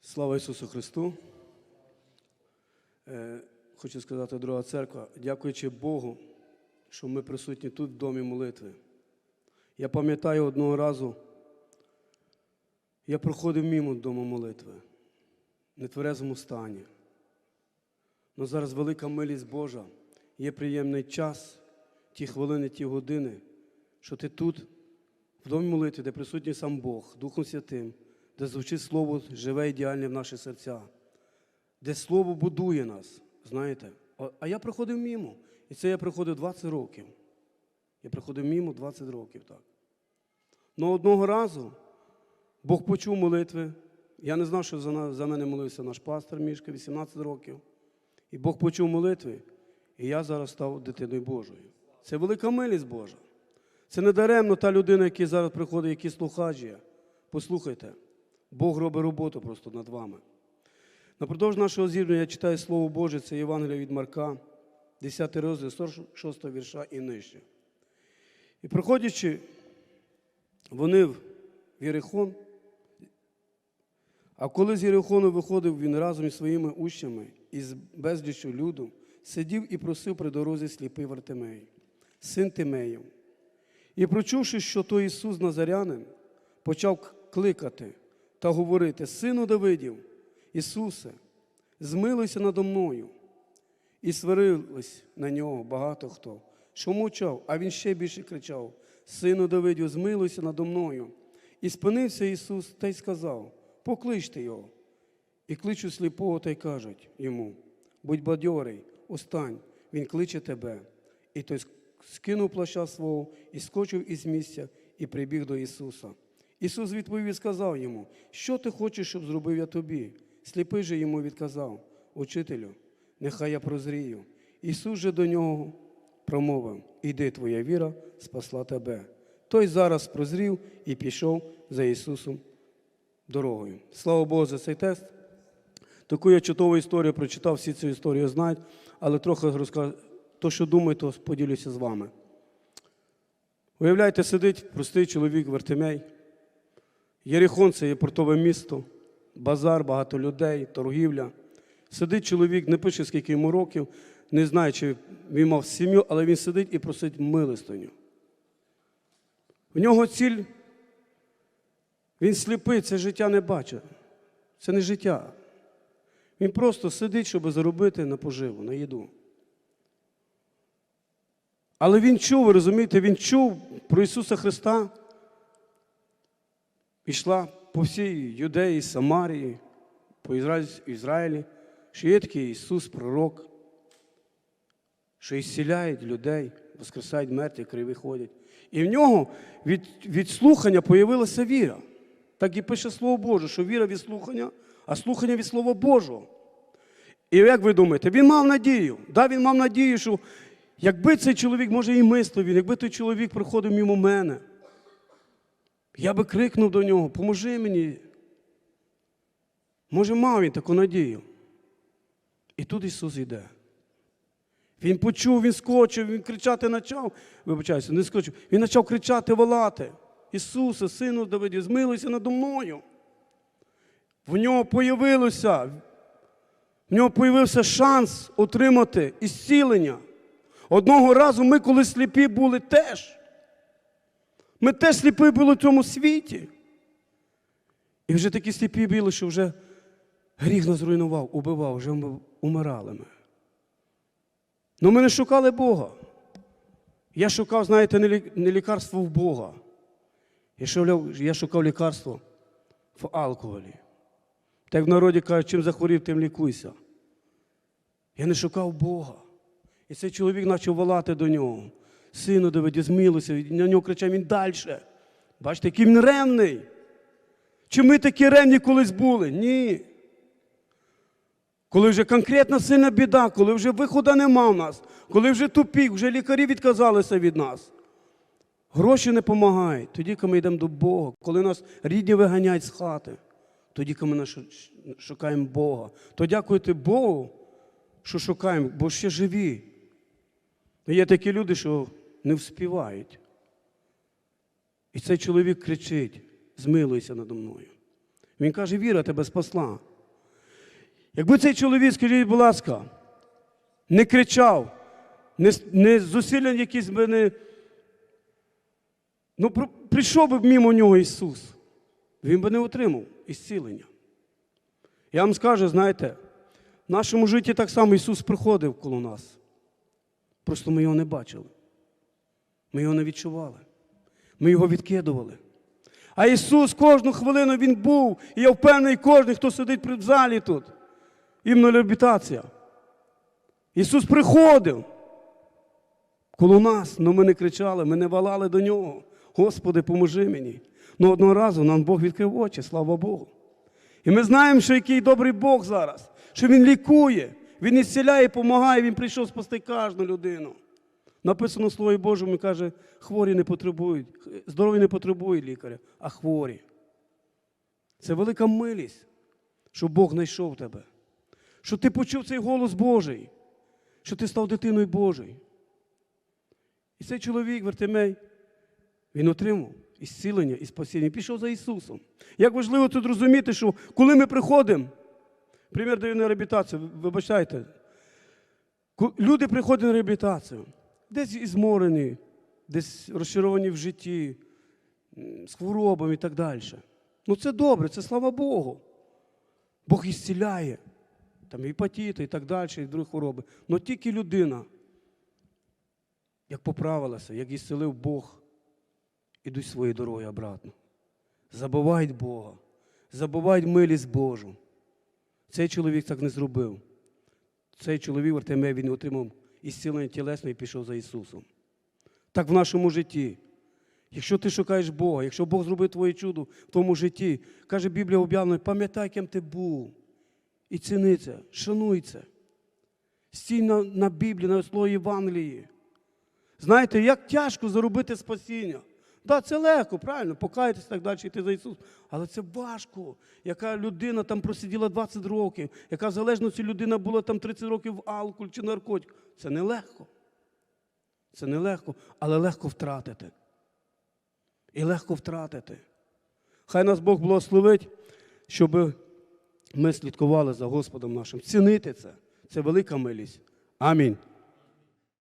Слава Ісусу Христу. Е, Хочу сказати, друга церква, дякуючи Богу, що ми присутні тут в домі молитви. Я пам'ятаю одного разу, я проходив мимо дому молитви в нетверезому стані. Але зараз велика милість Божа, є приємний час, ті хвилини, ті години, що ти тут, в домі молитви, де присутній сам Бог, Духом Святим, де звучить Слово живе ідеальне в наші серця, де Слово будує нас, знаєте. А- я проходив мимо. І це я проходив 20 років. Я проходив мимо 20 років, так. Но одного разу Бог почув молитви. Я не знав, що за, за мене молився наш пастор Мішка, 18 років. І Бог почув молитви, і я зараз став дитиною Божою. Це велика милість Божа. Це не даремно та людина, яка зараз приходить, який слухач є. Послухайте, Бог робить роботу просто над вами. Напродовж нашого зібрання я читаю Слово Боже, це Євангелія від Марка, 10 розділ, 46 вірша і нижче. І проходячи, вони в Єрихон, а коли з Єрихону виходив він разом із своїми учнями із безліччю люду, сидів і просив при дорозі сліпий Вартимей, син Тимеєв. І прочувши, що то Ісус Назарянин, почав кликати та говорити: Сину Давидів, Ісусе, змилуйся надо мною. І сварились на нього багато хто, що мовчав, а він ще більше кричав: Сину Давидів, змилуйся надо мною. І спинився Ісус та й сказав: Покличте його. І кличуть сліпого та й кажуть йому: будь бадьорий, устань, він кличе тебе. І той скинув плаща свого і скочив із місця і прибіг до Ісуса. Ісус відповів і сказав йому: Що ти хочеш, щоб зробив я тобі? Сліпий же йому відказав: Учителю, нехай я прозрію. Ісус же до нього промовив: Іди, твоя віра спасла тебе. Той зараз прозрів і пішов за Ісусом дорогою. Слава Богу за цей тест. Таку я чудову історію прочитав, всі цю історію знають, але трохи розкажу. То, що думаю, то поділюся з вами. Уявляєте, сидить простий чоловік Вартимей. Єрихон це є портове місто, базар, багато людей, торгівля. Сидить чоловік, не пише, скільки йому років, не знає, чи він мав сім'ю, але він сидить і просить милостиню. В нього ціль, він сліпий, це життя не бачить. Це не життя. Він просто сидить, щоб заробити на поживу, на їду. Але він чув, ви розумієте, він чув про Ісуса Христа. Ішла по всій Юдеї, Самарії, по Ізраїлі, що є такий Ісус, пророк, що ісціляють людей, воскресають мертві, криві ходять. І в нього від, від слухання появилася віра. Так і пише Слово Боже, що віра від слухання, а слухання від Слова Божого. І як ви думаєте, він мав надію. Да, він мав надію, що якби цей чоловік, може, і мислив він, якби той чоловік проходив мимо мене, я би крикнув до нього, поможи мені. Може, мав він таку надію. І тут Ісус йде. Він почув, він скочив, він кричати почав. Вибачаюся, не скочив. Він почав кричати, волати. Ісусе, сину Давидів, змилуйся надо мною. В нього появилося, в нього появився шанс отримати ісцілення. Одного разу ми, коли сліпі були теж. Ми теж сліпі були в цьому світі. І вже такі сліпі були, що вже гріх нас руйнував, убивав, вже ми умирали ми. Ну ми не шукали Бога. Я шукав, знаєте, не лікарство в Бога. Я шукав, я шукав лікарство в алкоголі. Так в народі кажуть, чим захворів, тим лікуйся. Я не шукав Бога. І цей чоловік почав волати до нього. Сину Давиді, змилуйся, І на нього кричав він далі. Бачите, який він ревний. Чи ми такі ревні колись були? Ні. Коли вже конкретна сильна біда, коли вже виходу нема в нас, коли вже тупік, вже лікарі відказалися від нас. Гроші не допомагають. Тоді, коли ми йдемо до Бога, коли нас рідні виганяють з хати, тоді, коли ми шукаємо Бога, то дякуйте Богу, що шукаємо, бо ще живі. Є такі люди, що не вспівають. І цей чоловік кричить: змилуйся надо мною. Він каже, віра тебе спасла. Якби цей чоловік, скажіть, будь ласка, не кричав, не, не зусилля якісь би не. Ну, прийшов би мимо нього Ісус, він би не отримав ісцілення. Я вам скажу, знаєте, в нашому житті так само Ісус приходив коло нас. Просто ми його не бачили. Ми його не відчували. Ми його відкидували. А Ісус кожну хвилину Він був, і я впевнений, кожен, хто сидить в залі тут. Іменно реабілітація. Ісус приходив коло нас, але ми не кричали, ми не валали до нього. Господи, поможи мені. Ну одного разу нам Бог відкрив очі, слава Богу. І ми знаємо, що який добрий Бог зараз, що Він лікує, Він ісціляє, допомагає, Він прийшов спасти кожну людину. Написано в Слові Божому, каже, хворі не потребують, здорові не потребують лікаря, а хворі. Це велика милість, що Бог знайшов тебе, що ти почув цей голос Божий, що ти став дитиною Божою. І цей чоловік, Вертимей, він отримав і зцілення, і спасіння, пішов за Ісусом. Як важливо тут розуміти, що коли ми приходимо, примір даю на реабілітацію, вибачайте, люди приходять на реабілітацію, десь і зморені, десь розчаровані в житті, з хворобами і так далі. Ну це добре, це слава Богу. Бог ісціляє. Там і іпатіти і так далі, і другі хвороби. Але тільки людина, як поправилася, як ісцелив Бог, ідуть свої дороги обратно. Забувають Бога, забувають милість Божу. Цей чоловік так не зробив. Цей чоловік Артемей, він отримав ісцілення тілесне і пішов за Ісусом. Так в нашому житті. Якщо ти шукаєш Бога, якщо Бог зробив твоє чудо в твоєму житті, каже Біблія об'явлена, пам'ятай, ким ти був. І ціни це, шануй це. Стій на, на Біблії, на слові Євангелії. Знаєте, як тяжко заробити спасіння. Да, це легко, правильно, покаятися так далі, йти за Ісус. Але це важко. Яка людина там просиділа 20 років, яка в залежності людина була там 30 років в алкоголь чи наркотик. Це нелегко. Це нелегко, але легко втратити. І легко втратити. Хай нас Бог благословить, щоб ми слідкували за Господом нашим. Цінити це. Це велика милість. Амінь.